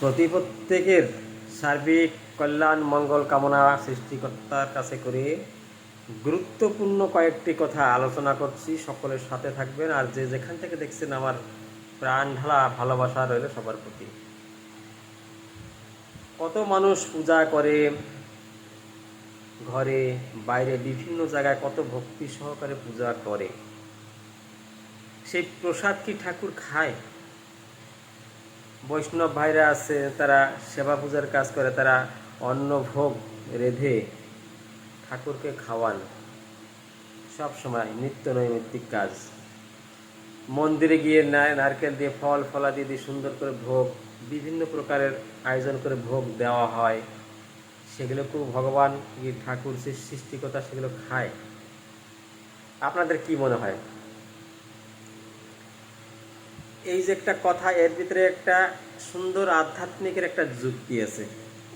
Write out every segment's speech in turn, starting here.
প্রতি প্রত্যেকের সার্বিক কল্যাণ, মঙ্গল কামনা সৃষ্টিকর্তার কাছে করে গুরুত্বপূর্ণ কয়েকটি কথা আলোচনা করছি। সকলের সাথে থাকবেন আর যে যেখান থেকে দেখছেন আমার প্রাণ ঢালা ভালোবাসা রইল সবার প্রতি। কত মানুষ পূজা করে, ঘরে, বাইরে, বিভিন্ন জায়গায় কত ভক্তি সহকারে পূজা করে। সেই প্রসাদ কি ঠাকুর খায়? বৈষ্ণব ভাইরা আছে, তারা সেবা পূজার কাজ করে, তারা অন্ন ভোগ রেধে ঠাকুরকে খাওয়ান। সব সময় নিত্য নৈমিত্তিক কাজ। মন্দিরে গিয়ে না- নারকেল দিয়ে ফল, ফলাদি দিয়ে সুন্দর করে ভোগ, বিভিন্ন প্রকারের আয়োজন করে ভোগ দেওয়া হয়। সেগুলোকেও ভগবান ঠাকুর সৃষ্টিকতা সেগুলো খায়। আপনাদের কি মনে হয়? এই যে একটা কথা, এর ভিতরে একটা সুন্দর আধ্যাত্মিকের একটা যুক্তি আছে।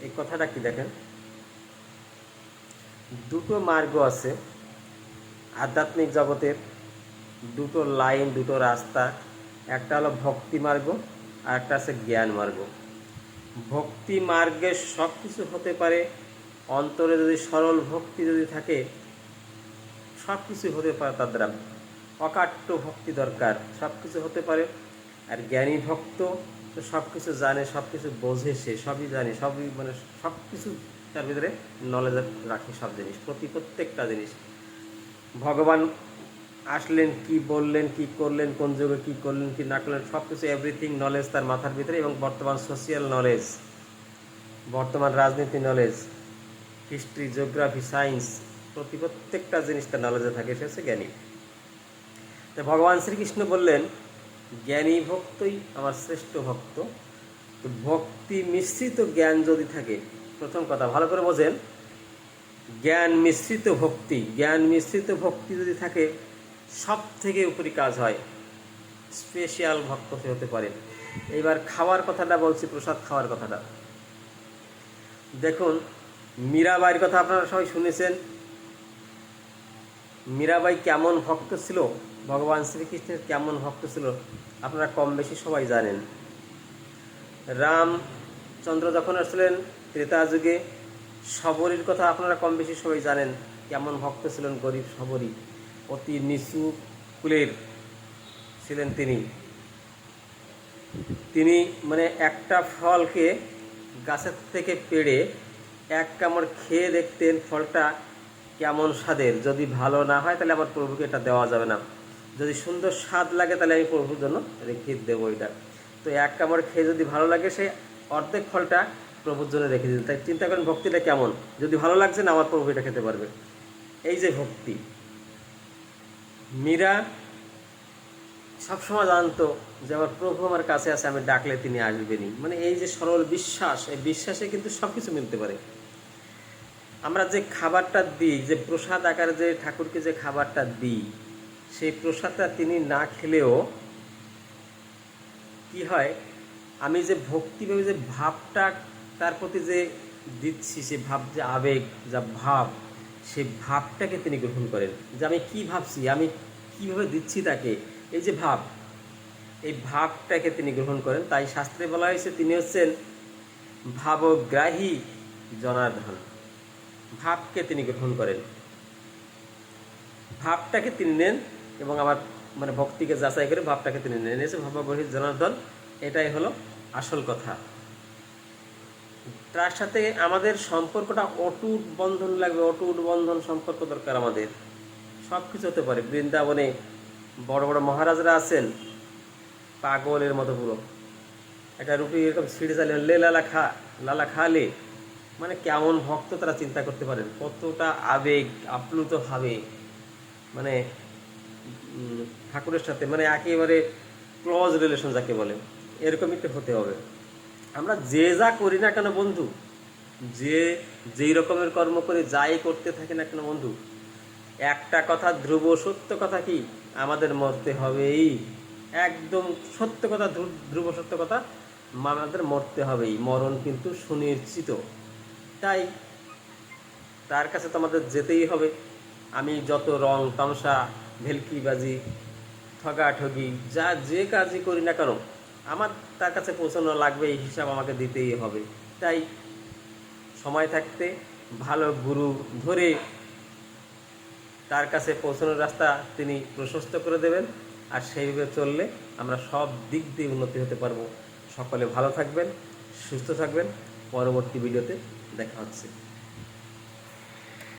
এই কথাটা কি দেখেন? দুটো মার্গ আছে, আধ্যাত্মিক জগতের দুটো লাইন, দুটো রাস্তা। একটা হলো ভক্তি মার্গ, আর একটা আছে জ্ঞান মার্গ। ভক্তি মার্গে সব কিছু হতে পারে, অন্তরে যদি সরল ভক্তি যদি থাকে সব কিছু হতে পারে তার দ্বারা। অকাট্য ভক্তি দরকার সব কিছু হতে পারে। আর জ্ঞানী ভক্ত তো সব কিছু জানে সব কিছু বোঝে সে, সবই জানে, সবই মানে সব কিছু তার ভিতরে নলেজ রাখে সব জিনিস, প্রতি প্রত্যেকটা জিনিস। ভগবান আসলেন, কি বললেন, কি করলেন, কোন যুগে কি করলেন, কি না করলেন সব কিছু এভরিথিং নলেজ তার মাথার ভিতরে এবং বর্তমান সোশিয়াল নলেজ বর্তমান রাজনীতি নলেজ হিস্ট্রি জিওগ্রাফি সায়েন্স প্রতি প্রত্যেকটা জিনিস তার নলেজে থাকে, সে হচ্ছে জ্ঞানী। তো ভগবান শ্রীকৃষ্ণ বললেন জ্ঞানী ভক্তই আমার শ্রেষ্ঠ ভক্ত। তো ভক্তি মিশ্রিত জ্ঞান যদি থাকে, প্রথম কথা ভালো করে বোঝেন, জ্ঞান মিশ্রিত ভক্তি, জ্ঞান মিশ্রিত ভক্তি যদি থাকে সব থেকে উপরি কাজ হয় স্পেশাল ভক্ত হতে পারে। এইবার খাওয়ার কথাটা বলছি, প্রসাদ খাওয়ার কথাটা। দেখুন, মীরাবাইয়ের কথা আপনারা সবাই শুনেছেন। মীরাবাই কেমন ভক্ত ছিল? ভগবান শ্রীকৃষ্ণের কেমন ভক্ত ছিল, আপনারা কম বেশি সবাই জানেন। রামচন্দ্র যখন আসলেন, ত্রেতা যুগে, সবরীর কথা আপনারা কম বেশি সবাই জানেন, কেমন ভক্ত ছিলেন গরিব সবরী, অতি নিচু কুলের ছিলেন তিনি। তিনি মানে একটা ফলকে গাছের থেকে পেড়ে এক কামড় খেয়ে দেখতেন ফলটা কেমন স্বাদের, যদি ভালো না হয় তাহলে আমার প্রভুকে এটা দেওয়া যাবে না। যদি সুন্দর স্বাদ লাগে তাহলে আমি প্রভুর জন্য রেখে দেবো এটা। তো এক কামড় খেয়ে যদি ভালো লাগে সে অর্ধেক ফলটা প্রভুর জন্য রেখে দিন। তাই চিন্তা করেন ভক্তিটা কেমন? যদি ভালো লাগছে না, আমার প্রভু এটা খেতে পারবে। এই যে ভক্তি। মীরা সবসময় জানতো যে আমার প্রভু আমার কাছে আছে, আমি ডাকলে তিনি আসবেনই। মানে এই যে সরল বিশ্বাস, এই বিশ্বাসে কিন্তু সব কিছু মিলতে পারে। আমরা যে খাবারটা দিই, যে প্রসাদ আকারে যে ঠাকুরকে যে খাবারটা দিই সেই প্রসাদটা তিনি না খেলেও কি হয়? আমি যে ভক্তিভাবে যে ভাবটা তার প্রতি যে দিচ্ছি, সে ভাব যে আবেগ, যা ভাব সেই ভাবটাকে তিনি গ্রহণ করেন। যে আমি কি ভাবছি, আমি কীভাবে দিচ্ছি তাকে? এই যে ভাব, এই ভাবটাকে তিনি গ্রহণ করেন। তাই শাস্ত্রে বলা হয়েছে, তিনি হচ্ছেন ভাবগ্রাহী জনার্দন। ভাবকে তিনি গ্রহণ করেন। ভাবটাকে তিনি নেন এবং আমার মানে ভক্তিকে যাচাই করে ভাবটাকে তিনি নেন এসে ভাবগ্রহী জনার্দন এটাই হলো আসল কথা। তার সাথে আমাদের সম্পর্কটা অটুট বন্ধন লাগবে, অটুট বন্ধন সম্পর্ক দরকার আমাদের। সব কিছু হতে পারে। বৃন্দাবনে বড় বড় মহারাজরা আছেন, পাগলের মতো পুরো। একটা রুটি এরকম ছিঁড়ে চালিয়ে লে লালা খা, লালা খালে। মানে কেমন ভক্ত তারা চিন্তা করতে পারেন। কতটা আবেগ, আপ্লুত ভাবে। মানে ঠাকুরের সাথে মানে একেবারে ক্লোজ রিলেশন যাকে বলে এরকম একটু হতে হবে। আমরা যে যা করি না কেন বন্ধু, যে যেই রকমের কর্ম করে যাই করতে থাকি না কেন বন্ধু, একটা কথা ধ্রুব, সত্য কথা কি? আমাদের মরতে হবেই। একদম সত্য কথা ধ্রুব, সত্য কথা আমাদের মরতে হবেই। মরণ কিন্তু সুনিশ্চিত। তাই তার কাছে তো আমাদের যেতেই হবে। আমি যত রং, তামসা ভেলকিবাজি ঠগাঠগি, যা যে কাজই করি না কেন, আমার তার কাছে পৌঁছানো লাগবে, এই হিসাব আমাকে দিতেই হবে। তাই সময় থাকতে ভালো গুরু ধরে তার কাছে পৌঁছানোর রাস্তা তিনি প্রশস্ত করে দেবেন, আর সেইভাবে চললে আমরা সব দিক দিয়ে উন্নতি হতে পারব। সকলে ভালো থাকবেন, সুস্থ থাকবেন। পরবর্তী ভিডিওতে দেখা হচ্ছে।